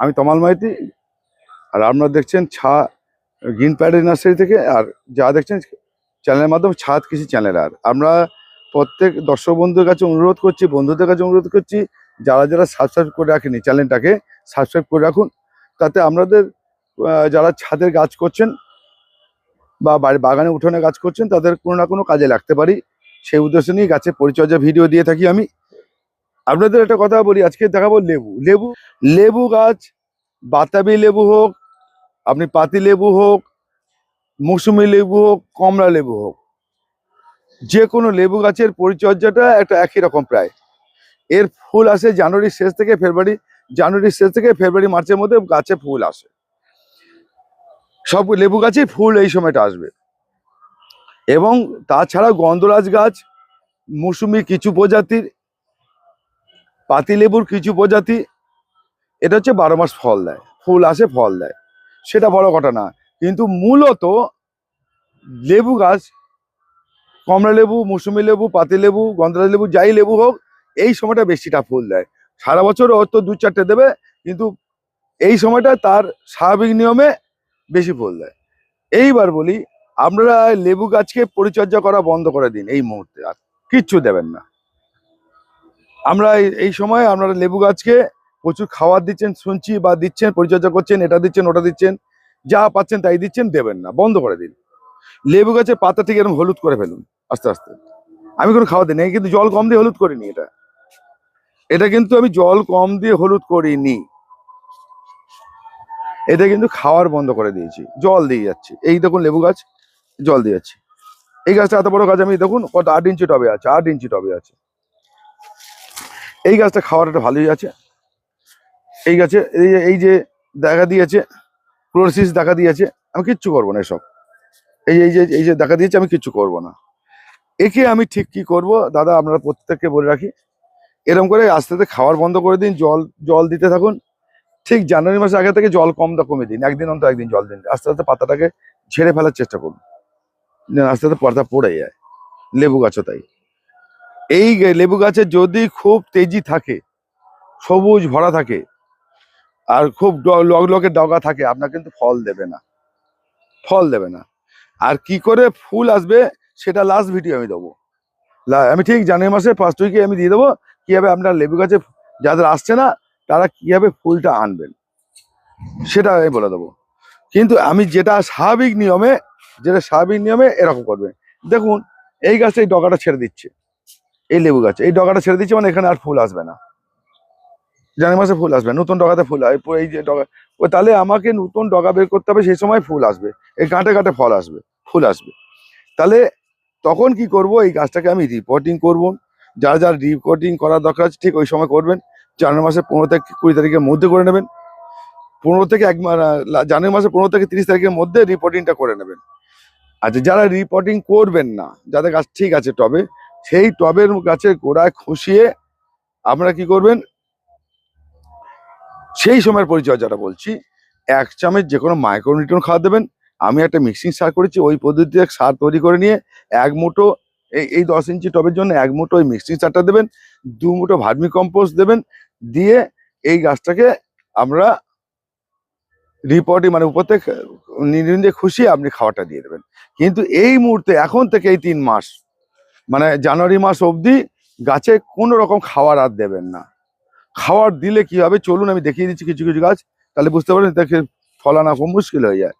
আমি তমাল মাইতি, আর আপনারা দেখছেন ছা, গ্রিন প্যাডের নার্সারি থেকে, আর যা দেখছেন চ্যানেলের মাধ্যমে ছাদ কৃষি চ্যানেল, আর আমরা প্রত্যেক দর্শক বন্ধুদের কাছে অনুরোধ করছি, বন্ধুদের কাছে অনুরোধ করছি, যারা যারা সাবস্ক্রাইব করে রাখেনি চ্যানেলটাকে সাবস্ক্রাইব করে রাখুন, তাতে আমাদের যারা ছাদের গাছ করছেন, বা বাড়ি, বাগানে উঠোনে গাছ করছেন, তাদের কোনো না কোনো কাজে লাগতে পারি। সেই উদ্দেশ্য নিয়ে গাছের পরিচর্যা ভিডিও দিয়ে থাকি আমি। আপনাদের একটা কথা বলি, আজকে দেখাবো লেবু। লেবু লেবু গাছ, বাতাবি লেবু হোক, আপনি পাতি লেবু হোক, মৌসুমি লেবু হোক, কমলা লেবু হোক যে কোনো লেবু গাছের পরিচর্যাটা একটা একই রকম প্রায়। এর ফুল আসে জানুয়ারির শেষ থেকে ফেব্রুয়ারি জানুয়ারির শেষ থেকে ফেব্রুয়ারি, মার্চের মধ্যে গাছে ফুল আসে। সব লেবু গাছে ফুল এই সময়টা আসবে। এবং তাছাড়া গন্ধরাজ গাছ, মৌসুমি কিছু প্রজাতির পাতিলেবুর কিছু প্রজাতি এটা হচ্ছে বারো মাস ফল দেয়, ফুল আসে ফল দেয়। সেটা বড় কথা না, কিন্তু মূলত লেবু গাছ, কমলা লেবু, মৌসুমি লেবু, পাতি লেবু, গন্ধরাজ লেবু, যাই লেবু হোক, এই সময়টা বেশিটা ফুল দেয়। সারা বছর হয়তো দু চারটে দেবে, কিন্তু এই সময়টা তার স্বাভাবিক নিয়মে বেশি ফুল দেয়। এইবার বলি, আপনারা লেবু গাছকে পরিচর্যা করা বন্ধ করে দিন এই মুহূর্তে, আর কিচ্ছু দেবেন না। আমরা এই- সময় আপনারা লেবু গাছকে প্রচুর খাবার দিচ্ছেন, শুনছি বা দিচ্ছেন, পরিচর্যা করছেন, এটা দিচ্ছেন, ওটা দিচ্ছেন, যা পাচ্ছেন তাই দিচ্ছেন, দেবেন না, বন্ধ করে দিন। লেবু গাছের পাতা ঠিক এরকম হলুদ করে ফেলুন, আস্তে আস্তে। আমি কোনো খাওয়া দিই কিন্তু জল কম দিয়ে হলুদ করিনি এটা। এটা কিন্তু আমি জল কম দিয়ে হলুদ করিনি। এটা কিন্তু খাওয়ার বন্ধ করে দিয়েছি, জল দিয়ে যাচ্ছি। এই দেখুন লেবু গাছ, জল দিয়ে যাচ্ছি। এই গাছটা এত বড় গাছ আমি দেখুন, কত আট ইঞ্চি টবে আছে, আট ইঞ্চি টবে আছে। এই গাছটা খাওয়ার একটা ভালোই আছে। এই গাছে, এই যে এই যে দেখা দিয়েছে ক্লোরোসিস দেখা দিয়েছে, আমি কিচ্ছু করব না এসব। এই এই যে এই যে দেখা দিয়েছে, আমি কিচ্ছু করব না। একে আমি ঠিক কি করব? দাদা, আপনারা প্রত্যেককে বলে রাখি এরকম করে আস্তে আস্তে খাওয়ার বন্ধ করে দিন, জল জল দিতে থাকুন। ঠিক জানুয়ারি মাসের আগে থেকে জল কম দা কমে দিন, একদিন অন্তর একদিন জল দিন আস্তে আস্তে পাতাটাকে ঝেড়ে ফেলার চেষ্টা করুন। আস্তে আস্তে পাতা পড়ে যায়, লেবু গাছও তাই। এই লেবু গাছে যদি খুব তেজি থাকে, সবুজ ভরা থাকে, আর খুব লগলগে ডগা থাকে, আপনার কিন্তু ফল দেবে না। ফল দেবে না। আর কি করে ফুল আসবে, সেটা লাস্ট ভিডিও আমি দেবো। আমি ঠিক জানুয়ারি মাসে ফার্স্ট উইকে আমি দিয়ে দেবো, কীভাবে আপনার লেবু গাছে যাদের আসছে না, তারা কীভাবে ফুলটা আনবেন। সেটা আমি বলে দেবো। কিন্তু আমি যেটা স্বাভাবিক নিয়মে, যেটা স্বাভাবিক নিয়মে এরকম করবে। দেখুন, এই গাছে এই ডগাটা ছেড়ে দিচ্ছে। এই লেবু গাছ, এই ডগাটা ছেড়ে দিচ্ছে মানে এখানে আর ফুল আসবে না। জানুয়ারি মাসে ফুল আসবে, নতুন ডগাতে ফুল এই যে ডগা, ও তাহলে আমাকে নতুন ডগা বের করতে হবে, সেই সময় ফুল আসবে, এই গাঁটে গাঁটে ফল আসবে, ফুল আসবে। তাহলে তখন কি করব, এই গাছটাকে আমি রিপোর্টিং করব, যারা যারা রিপোর্টিং করার দরকার আছে, ঠিক ওই সময় করবেন, জানুয়ারি মাসের পনেরো থেকে কুড়ি তারিখের মধ্যে করে নেবেন, পনেরো থেকে এক জানুয়ারি মাসের পনেরো থেকে তিরিশ তারিখের মধ্যে রিপোর্টিংটা করে নেবেন। আচ্ছা যারা রিপোর্টিং করবেন না, যাদের গাছ ঠিক আছে টবে সেই টবের গাছের গোড়ায় খুশিয়ে আপনারা কি করবেন? সেই সময়ের পরিচর্যাটা বলছি, এক চামচ যে কোনো মাইক্রোনিউট্রন খাওয়া দেবেন। আমি একটা মিক্সিং সার করেছি, ওই পদ্ধতিতে সার তৈরি করে নিয়ে এক মুঠো, এই এই দশ ইঞ্চি টবের জন্য এক মুঠো ওই মিক্সিং সারটা দেবেন, দু মুঠো ভার্মি কম্পোস্ট দেবেন, দিয়ে এই গাছটাকে আমরা রিপোর্টে মানে উপর থেকে নিজে খুশি আপনি খাওয়াটা দিয়ে দেবেন। কিন্তু এই মুহূর্তে, এখন থেকে এই তিন মাস মানে জানুয়ারি মাস অবধি গাছে কোনো রকম খাওয়ার আর দেবেন না। খাওয়ার দিলে কি হবে? চলুন, আমি দেখিয়ে দিচ্ছি কিছু কিছু গাছ। তাহলে বুঝতে পারেন দেখে ফলানো খুব মুশকিল হয়ে যায়।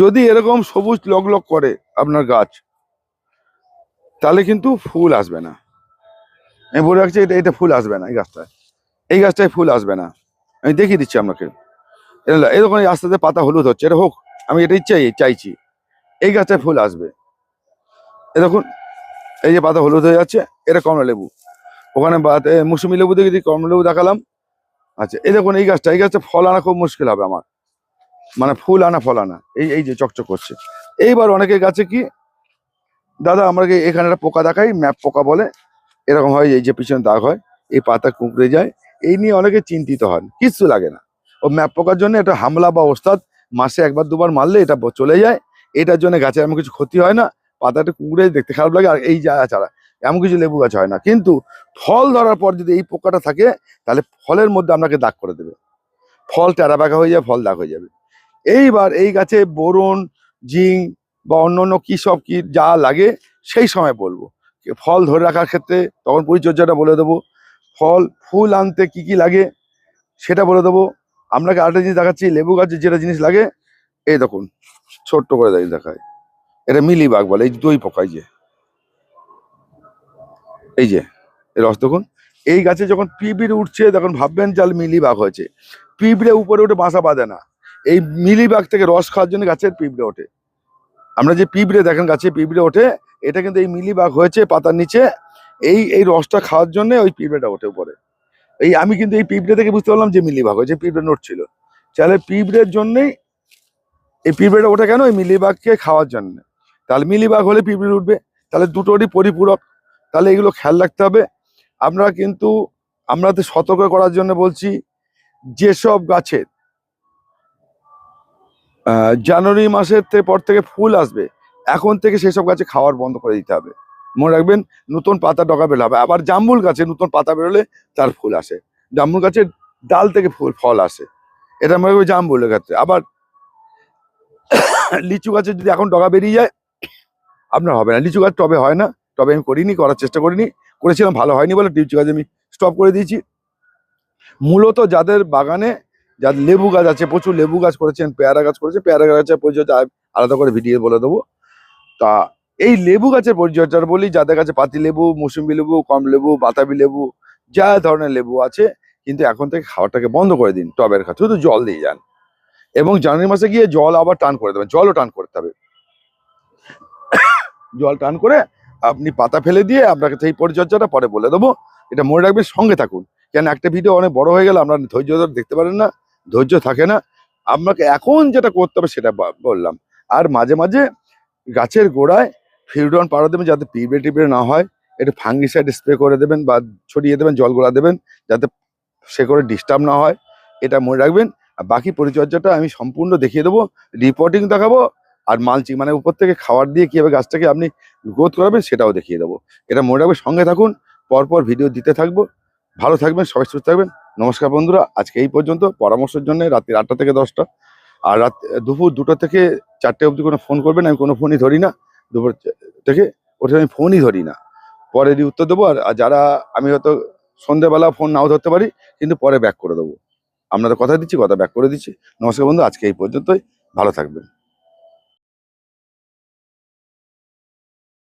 যদি এরকম সবুজ লগ করে আপনার গাছ, তাহলে কিন্তু ফুল আসবে না। আমি বলে রাখছি, এটা এটা ফুল আসবে না এই গাছটায়। এই গাছটায় ফুল আসবে না। আমি দেখিয়ে দিচ্ছি আপনাকে। এরকম আস্তে আস্তে পাতা হলুদ হচ্ছে। এটা হোক, আমি এটাই চাই, চাইছি। এই গাছটায় ফুল আসবে। এ দেখুন, এই যে পাতা হলুদ হয়ে যাচ্ছে, এটা কমলা লেবু ওখানে মৌসুমি লেবু দেখে দিই কমলা লেবু দেখালাম। আচ্ছা এই দেখুন, এই গাছটা এই গাছটা ফল আনা খুব মুশকিল হবে আমার। মানে ফুল আনা, ফল আনা, এই এই যে চকচক করছে। এইবার অনেকে গাছে কি, দাদা আমাকে এখানে একটা পোকা দেখাই, ম্যাপ পোকা বলে? এরকম হয়, এই যে পিছনে দাগ হয়, এই পাতা কুঁকড়ে যায়। এই নিয়ে অনেকে চিন্তিত হন, কিচ্ছু লাগে না। ও ম্যাপ পোকার জন্য এটা হামলা বা ওস্তাদ মাসে একবার দুবার মারলে এটা চলে যায়। এটার জন্য গাছের এমন কিছু ক্ষতি হয় না, পাতাটা কুঁকড়ে দেখতে খারাপ লাগে, আর এই যা ছাড়া এমন কিছু লেবু গাছ হয় না। কিন্তু ফল ধরার পর যদি এই পোকাটা থাকে, তাহলে ফলের মধ্যে আপনাকে দাগ করে দেবে। ফল টেরা বাঁকা হয়ে যাবে, ফল দাগ হয়ে যাবে। এইবার এই গাছে বোরন, জিং বা অন্য অন্য কী সব কী যা লাগে, সেই সময় বলব। ফল ধরে রাখার ক্ষেত্রে তখন পরিচর্যাটা বলে দেবো। ফল, ফুল আনতে কি কি লাগে, সেটা বলে দেবো। আপনাকে আরেকটা জিনিস দেখাচ্ছি, লেবু গাছে যেটা জিনিস লাগে এই দেখুন, ছোট্ট করে দাঁড়িয়ে দেখায় এটা মিলিবাগ বলে, এই দই পোকা যে। এই যে, এই রস দেখুন, এই গাছে যখন পিঁপড়ে উঠছে, তখন ভাববেন জাল মিলিবাগ হয়েছে। পিঁপড়ে উপরে উঠে বাসা বাঁধে না। এই মিলিবাগ থেকে রস খাওয়ার জন্য গাছের পিঁপড়ে ওঠে। আমরা যে পিঁপড়ে দেখেন, গাছে পিঁপড়ে ওঠে, এটা কিন্তু এই মিলিবাগ হয়েছে পাতার নিচে। এই এই রসটা খাওয়ার জন্য ওই পিঁপড়েটা ওঠে উপরে। এই আমি কিন্তু এই পিঁপড়ে থেকে বুঝতে পারলাম যে মিলিবাগ হয়েছে, পিঁপড়ে নোট ছিল তাহলে পিঁপড়ের জন্যই এই পিঁপড়েটা ওঠে কেন? ওই মিলিবাগকে খাওয়ার জন্য। তাহলে মিলিবাগ হলে পিঁপড়ে উঠবে। তাহলে দুটোরই পরিপূরক। তাহলে এগুলো খেয়াল রাখতে হবে। আপনারা কিন্তু, আমরা তো সতর্ক করার জন্য বলছি, যেসব গাছের জানুয়ারি মাসের পর থেকে ফুল আসবে, এখন থেকে সেসব গাছে খাওয়ার বন্ধ করে দিতে হবে। মনে রাখবেন, নতুন পাতা ডগা বের হবে। আবার জাম্বুল গাছে নতুন পাতা বেরোলে তার ফুল আসে। জাম্বুল গাছের ডাল থেকে ফুল, ফল আসে। এটা মনে রাখবে জাম্বুলের ক্ষেত্রে। আবার লিচু গাছে যদি এখন ডগা বেরিয়ে যায়, আপনার হবে না। লিচু গাছ টবে হয় না। টবে আমি করিনি, করার চেষ্টা করিনি। করেছিলাম, ভালো হয়নি বলে লিচু গাছ আমি স্টপ করে দিয়েছি। মূলত যাদের বাগানে যাদের লেবু গাছ আছে, প্রচুর লেবু গাছ করেছেন, পেয়ারা গাছ করেছে পেয়ারা গাছের পরিচর্যা আলাদা করে ভিডিও বলে দেবো। তা এই লেবু গাছের পরিচর্যার বলি, যাদের কাছে পাতি লেবু মৌসুম্বি লেবু, কম লেবু, বাতাবি লেবু, যা ধরনের লেবু আছে, কিন্তু এখন থেকে খাওয়াটাকে বন্ধ করে দিন, টবের খাচ্ছে শুধু জল দিয়ে যান। এবং জানুয়ারি মাসে গিয়ে জল আবার টান করে দেবেন, জলও টান করতে হবে। জল টান করে আপনি পাতা ফেলে দিয়ে আপনাকে সেই পরিচর্যাটা পরে বলে দেবো। এটা মনে রাখবেন, সঙ্গে থাকুন। কেন একটা ভিডিও অনেক বড় হয়ে গেলে, আপনার ধৈর্য ধরে দেখতে পারেন না, ধৈর্য থাকে না। আপনাকে এখন যেটা করতে হবে সেটা বললাম। আর মাঝে মাঝে গাছের গোড়ায় ফিউডন পাড়া দেবেন যাতে পিঁপড়ে টিপড়ে না হয়। একটু ফাঙ্গিসাইড স্প্রে করে দেবেন বা ছড়িয়ে দেবেন, জল গোড়া দেবেন যাতে সে করে ডিস্টার্ব না হয়। এটা মনে রাখবেন। আর বাকি পরিচর্যাটা আমি সম্পূর্ণ দেখিয়ে দেবো রিপোর্টিং দেখাবো, আর মালচিং মানে উপর থেকে খাবার দিয়ে কীভাবে গাছটাকে আপনি গ্রোথ করাবেন সেটাও দেখিয়ে দেবো। এটা মনে রাখবেন, সঙ্গে থাকুন, পরপর ভিডিও দিতে থাকব। ভালো থাকবেন, সবাই সুস্থ থাকবেন। নমস্কার বন্ধুরা, আজকে এই পর্যন্ত। পরামর্শের জন্য রাত্রি আটটা থেকে দশটা। আর রাত, দুপুর দুটো থেকে চারটে অবধি কোনো ফোন করবেন, আমি কোনো ফোনই ধরি না। দুপুর থেকে ওঠে আমি ফোনই ধরি না। পরে উত্তর দেবো, আর যারা আমি হয়তো সন্ধ্যেবেলা ফোন নাও ধরতে পারি, কিন্তু পরে ব্যাক করে দেবো। আপনাদের কথা দিচ্ছি কথা ব্যাক করে দিচ্ছি। নমস্কার বন্ধু আজকে এই পর্যন্তই। ভালো থাকবেন।